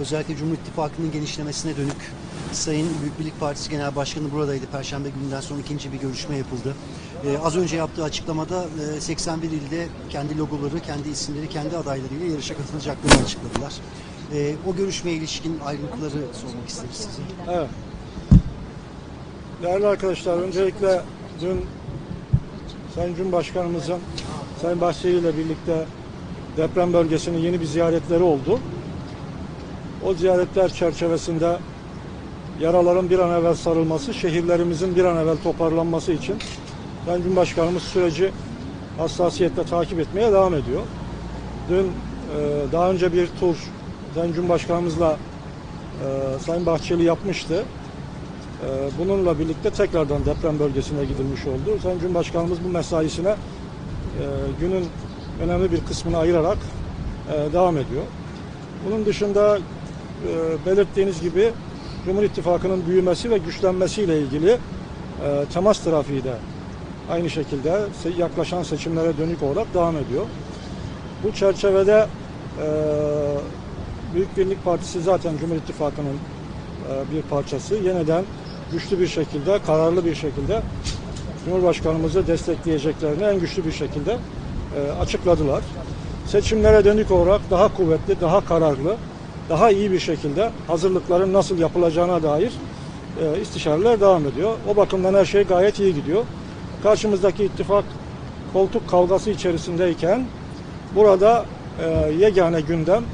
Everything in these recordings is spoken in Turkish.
özellikle Cumhur İttifakı'nın genişlemesine dönük Sayın Büyük Birlik Partisi Genel Başkanı buradaydı. Perşembe gününden sonra ikinci bir görüşme yapıldı. Ee, az önce yaptığı açıklamada e, 81 ilde kendi logoları, kendi isimleri, kendi adaylarıyla yarışa katılacaklarını açıkladılar. Ee, o görüşmeye ilişkin ayrıntıları sormak isteriz size. Evet. Değerli arkadaşlar, öncelikle dün Sayın Cumhurbaşkanımızın Sayın Bahçeli ile birlikte deprem bölgesinin yeni bir ziyaretleri oldu. O ziyaretler çerçevesinde yaraların bir an evvel sarılması, şehirlerimizin bir an evvel toparlanması için Sayın Cumhurbaşkanımız süreci hassasiyetle takip etmeye devam ediyor. Dün e, daha önce bir tur Sayın Cumhurbaşkanımızla e, Sayın Bahçeli yapmıştı. E, bununla birlikte tekrardan deprem bölgesine gidilmiş oldu. Sayın Cumhurbaşkanımız bu mesaisine e, günün önemli bir kısmını ayırarak e, devam ediyor. Bunun dışında belirttiğiniz gibi Cumhur İttifakı'nın büyümesi ve güçlenmesiyle ilgili e, temas trafiği de aynı şekilde yaklaşan seçimlere dönük olarak devam ediyor. Bu çerçevede e, Büyük Birlik Partisi zaten Cumhur İttifakı'nın e, bir parçası. Yeniden güçlü bir şekilde, kararlı bir şekilde Cumhurbaşkanımızı destekleyeceklerini en güçlü bir şekilde e, açıkladılar. Seçimlere dönük olarak daha kuvvetli, daha kararlı, daha iyi bir şekilde hazırlıkların nasıl yapılacağına dair e, istişareler devam ediyor. O bakımdan her şey gayet iyi gidiyor. Karşımızdaki ittifak koltuk kavgası içerisindeyken burada e, yegane gündem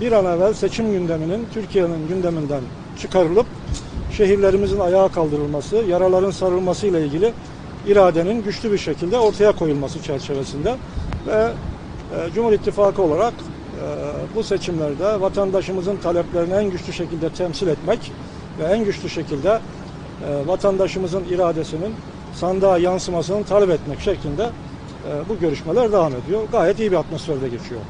bir an evvel seçim gündeminin Türkiye'nin gündeminden çıkarılıp şehirlerimizin ayağa kaldırılması, yaraların sarılması ile ilgili iradenin güçlü bir şekilde ortaya koyulması çerçevesinde ve e, Cumhur İttifakı olarak bu seçimlerde vatandaşımızın taleplerini en güçlü şekilde temsil etmek ve en güçlü şekilde e, vatandaşımızın iradesinin sandığa yansımasını talep etmek şeklinde e, bu görüşmeler devam ediyor. Gayet iyi bir atmosferde geçiyor.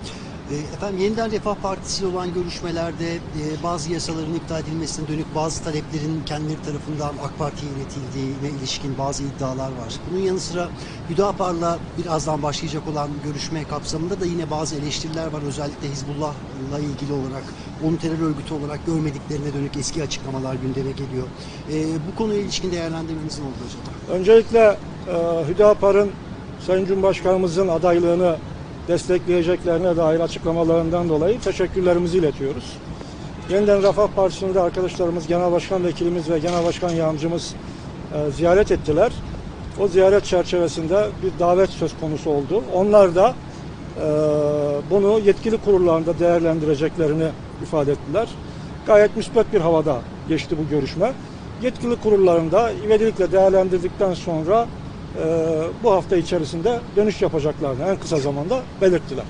Ee, Efendim yeniden Refah Partisi olan görüşmelerde e, bazı yasaların iptal edilmesine dönük bazı taleplerin kendileri tarafından AK Parti'ye iletildiğine ilişkin bazı iddialar var. Bunun yanı sıra Hüdapar'la birazdan başlayacak olan görüşme kapsamında da yine bazı eleştiriler var. Özellikle Hizbullah'la ilgili olarak onu terör örgütü olarak görmediklerine dönük eski açıklamalar gündeme geliyor. Ee, bu konuya ilişkin değerlendirmeniz ne oldu acaba? Öncelikle e, Hüdapar'ın Sayın Cumhurbaşkanımızın adaylığını destekleyeceklerine dair açıklamalarından dolayı teşekkürlerimizi iletiyoruz. Yeniden Refah Partisi'nde arkadaşlarımız, Genel Başkan Vekilimiz ve Genel Başkan Yardımcımız e, ziyaret ettiler. O ziyaret çerçevesinde bir davet söz konusu oldu. Onlar da e, bunu yetkili kurullarında değerlendireceklerini ifade ettiler. Gayet müsbet bir havada geçti bu görüşme. Yetkili kurullarında ivedilikle değerlendirdikten sonra bu hafta içerisinde dönüş yapacaklarını en kısa zamanda belirttiler.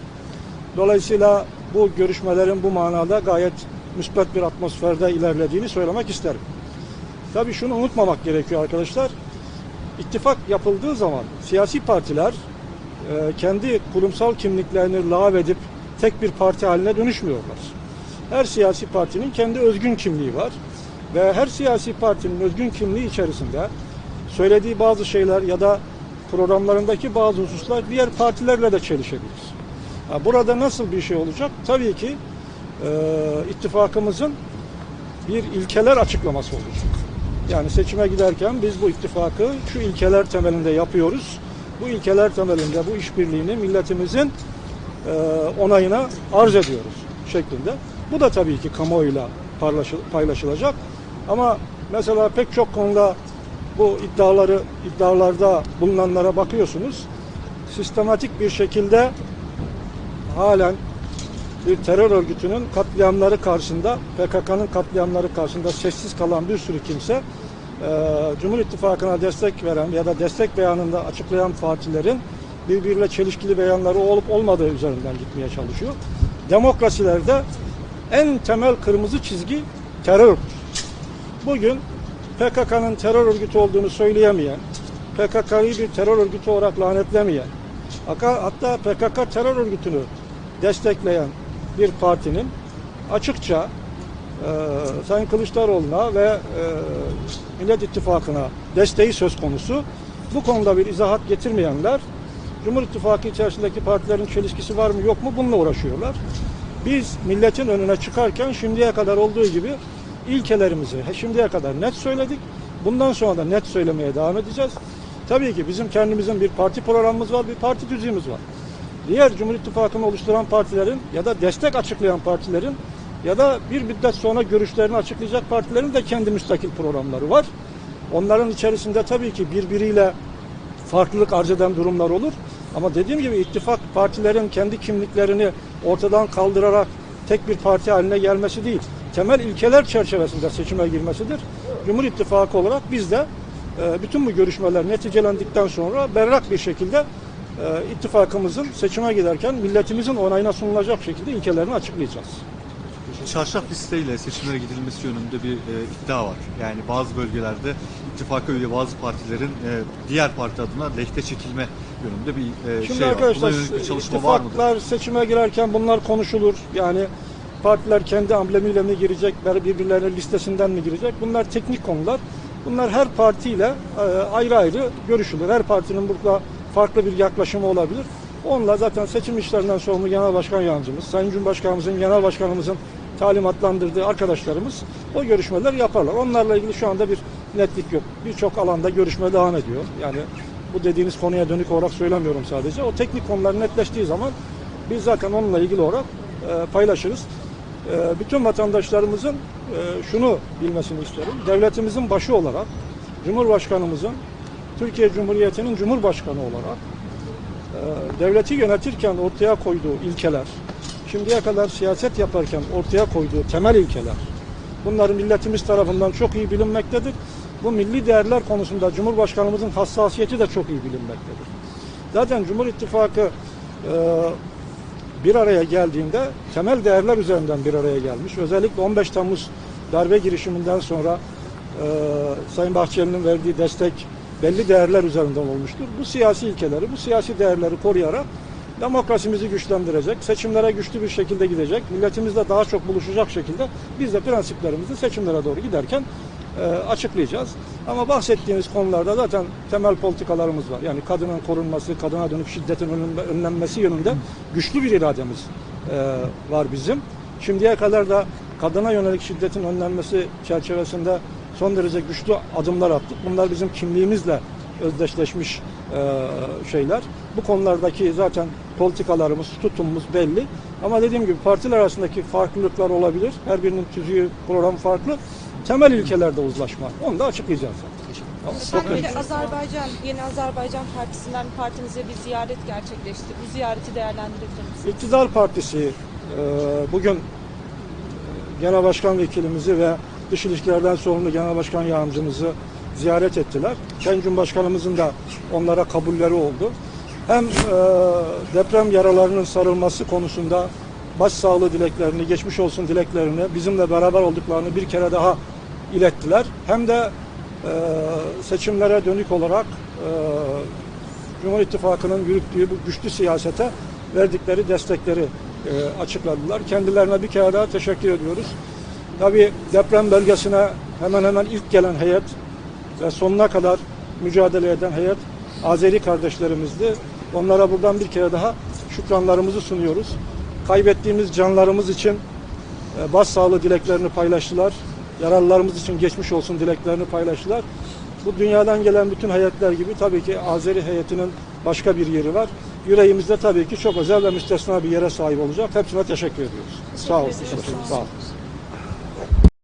Dolayısıyla bu görüşmelerin bu manada gayet müsbet bir atmosferde ilerlediğini söylemek isterim. Tabii şunu unutmamak gerekiyor arkadaşlar. İttifak yapıldığı zaman siyasi partiler e, kendi kurumsal kimliklerini lağvedip tek bir parti haline dönüşmüyorlar. Her siyasi partinin kendi özgün kimliği var ve her siyasi partinin özgün kimliği içerisinde söylediği bazı şeyler ya da programlarındaki bazı hususlar diğer partilerle de çelişebilir. Burada nasıl bir şey olacak? Tabii ki e, ittifakımızın bir ilkeler açıklaması olacak. Yani seçime giderken biz bu ittifakı şu ilkeler temelinde yapıyoruz. Bu ilkeler temelinde bu işbirliğini milletimizin e, onayına arz ediyoruz şeklinde. Bu da tabii ki kamuoyuyla paylaşı- paylaşılacak. Ama mesela pek çok konuda bu iddiaları iddialarda bulunanlara bakıyorsunuz. Sistematik bir şekilde halen bir terör örgütünün katliamları karşısında, PKK'nın katliamları karşısında sessiz kalan bir sürü kimse e, Cumhur İttifakı'na destek veren ya da destek beyanında açıklayan partilerin birbiriyle çelişkili beyanları olup olmadığı üzerinden gitmeye çalışıyor. Demokrasilerde en temel kırmızı çizgi terördür. Bugün PKK'nın terör örgütü olduğunu söyleyemeyen, PKK'yı bir terör örgütü olarak lanetlemeyen, hatta PKK terör örgütünü destekleyen bir partinin açıkça e, Sayın Kılıçdaroğlu'na ve e, Millet İttifakı'na desteği söz konusu. Bu konuda bir izahat getirmeyenler Cumhur İttifakı içerisindeki partilerin çelişkisi var mı yok mu bununla uğraşıyorlar. Biz milletin önüne çıkarken şimdiye kadar olduğu gibi ilkelerimizi şimdiye kadar net söyledik. Bundan sonra da net söylemeye devam edeceğiz. Tabii ki bizim kendimizin bir parti programımız var, bir parti düzüğümüz var. Diğer Cumhur İttifakı'nı oluşturan partilerin ya da destek açıklayan partilerin ya da bir müddet sonra görüşlerini açıklayacak partilerin de kendi müstakil programları var. Onların içerisinde tabii ki birbiriyle farklılık arz eden durumlar olur. Ama dediğim gibi ittifak partilerin kendi kimliklerini ortadan kaldırarak tek bir parti haline gelmesi değil, temel ilkeler çerçevesinde seçime girmesidir. Cumhur İttifakı olarak biz de e, bütün bu görüşmeler neticelendikten sonra berrak bir şekilde e, ittifakımızın seçime giderken milletimizin onayına sunulacak şekilde ilkelerini açıklayacağız. Çarşaf listeyle seçimlere gidilmesi yönünde bir e, iddia var. Yani bazı bölgelerde ittifaka üye bazı partilerin e, diğer parti adına lehte çekilme yönünde bir e, Şimdi şey var. arkadaşlar Buna yönelik bir çalışma var mıdır? seçime girerken bunlar konuşulur. Yani partiler kendi amblemiyle mi girecek, birbirlerinin listesinden mi girecek? Bunlar teknik konular. Bunlar her partiyle e, ayrı ayrı görüşülür. Her partinin burada farklı bir yaklaşımı olabilir. Onunla zaten seçim işlerinden sorumlu Genel Başkan Yardımcımız, Sayın Cumhurbaşkanımızın, Genel Başkanımızın talimatlandırdığı arkadaşlarımız o görüşmeler yaparlar. Onlarla ilgili şu anda bir netlik yok. Birçok alanda görüşme devam ediyor. Yani bu dediğiniz konuya dönük olarak söylemiyorum sadece. O teknik konular netleştiği zaman biz zaten onunla ilgili olarak e, paylaşırız. E, bütün vatandaşlarımızın e, şunu bilmesini isterim. Devletimizin başı olarak Cumhurbaşkanımızın Türkiye Cumhuriyeti'nin Cumhurbaşkanı olarak e, devleti yönetirken ortaya koyduğu ilkeler, şimdiye kadar siyaset yaparken ortaya koyduğu temel ilkeler, bunlar milletimiz tarafından çok iyi bilinmektedir. Bu milli değerler konusunda Cumhurbaşkanımızın hassasiyeti de çok iyi bilinmektedir. Zaten Cumhur İttifakı e, bir araya geldiğinde temel değerler üzerinden bir araya gelmiş. Özellikle 15 Temmuz darbe girişiminden sonra e, Sayın Bahçeli'nin verdiği destek belli değerler üzerinden olmuştur. Bu siyasi ilkeleri, bu siyasi değerleri koruyarak demokrasimizi güçlendirecek, seçimlere güçlü bir şekilde gidecek, milletimizle daha çok buluşacak şekilde biz de prensiplerimizi seçimlere doğru giderken açıklayacağız. Ama bahsettiğiniz konularda zaten temel politikalarımız var. Yani kadının korunması, kadına dönük şiddetin önlenme- önlenmesi yönünde güçlü bir irademiz e, var bizim. Şimdiye kadar da kadına yönelik şiddetin önlenmesi çerçevesinde son derece güçlü adımlar attık. Bunlar bizim kimliğimizle özdeşleşmiş e, şeyler. Bu konulardaki zaten politikalarımız, tutumumuz belli. Ama dediğim gibi partiler arasındaki farklılıklar olabilir. Her birinin tüzüğü, programı farklı. Temel ilkelerde uzlaşma. Onu da açıklayacağız. Tamam. Çok Efendim bir teşekkür de Azerbaycan, yeni Azerbaycan Partisi'nden partinize bir ziyaret gerçekleşti. Bu ziyareti değerlendirebilir misiniz? İktidar Partisi e, bugün e, Genel Başkan Vekilimizi ve Dış İlişkilerden sorumlu Genel Başkan Yardımcımızı ziyaret ettiler. Sayın Cumhurbaşkanımızın da onlara kabulleri oldu. Hem e, deprem yaralarının sarılması konusunda başsağlığı dileklerini, geçmiş olsun dileklerini bizimle beraber olduklarını bir kere daha ilettiler. Hem de e, seçimlere dönük olarak e, Cumhur İttifakı'nın yürüttüğü bu güçlü siyasete verdikleri destekleri e, açıkladılar. Kendilerine bir kere daha teşekkür ediyoruz. Tabii deprem bölgesine hemen hemen ilk gelen heyet ve sonuna kadar mücadele eden heyet Azeri kardeşlerimizdi. Onlara buradan bir kere daha şükranlarımızı sunuyoruz. Kaybettiğimiz canlarımız için e, başsağlığı dileklerini paylaştılar. Yaralılarımız için geçmiş olsun dileklerini paylaştılar. Bu dünyadan gelen bütün heyetler gibi tabii ki Azeri heyetinin başka bir yeri var. Yüreğimizde tabii ki çok özel ve müstesna bir yere sahip olacak. Hepsine teşekkür ediyoruz. Sağ olun. Sağ olun.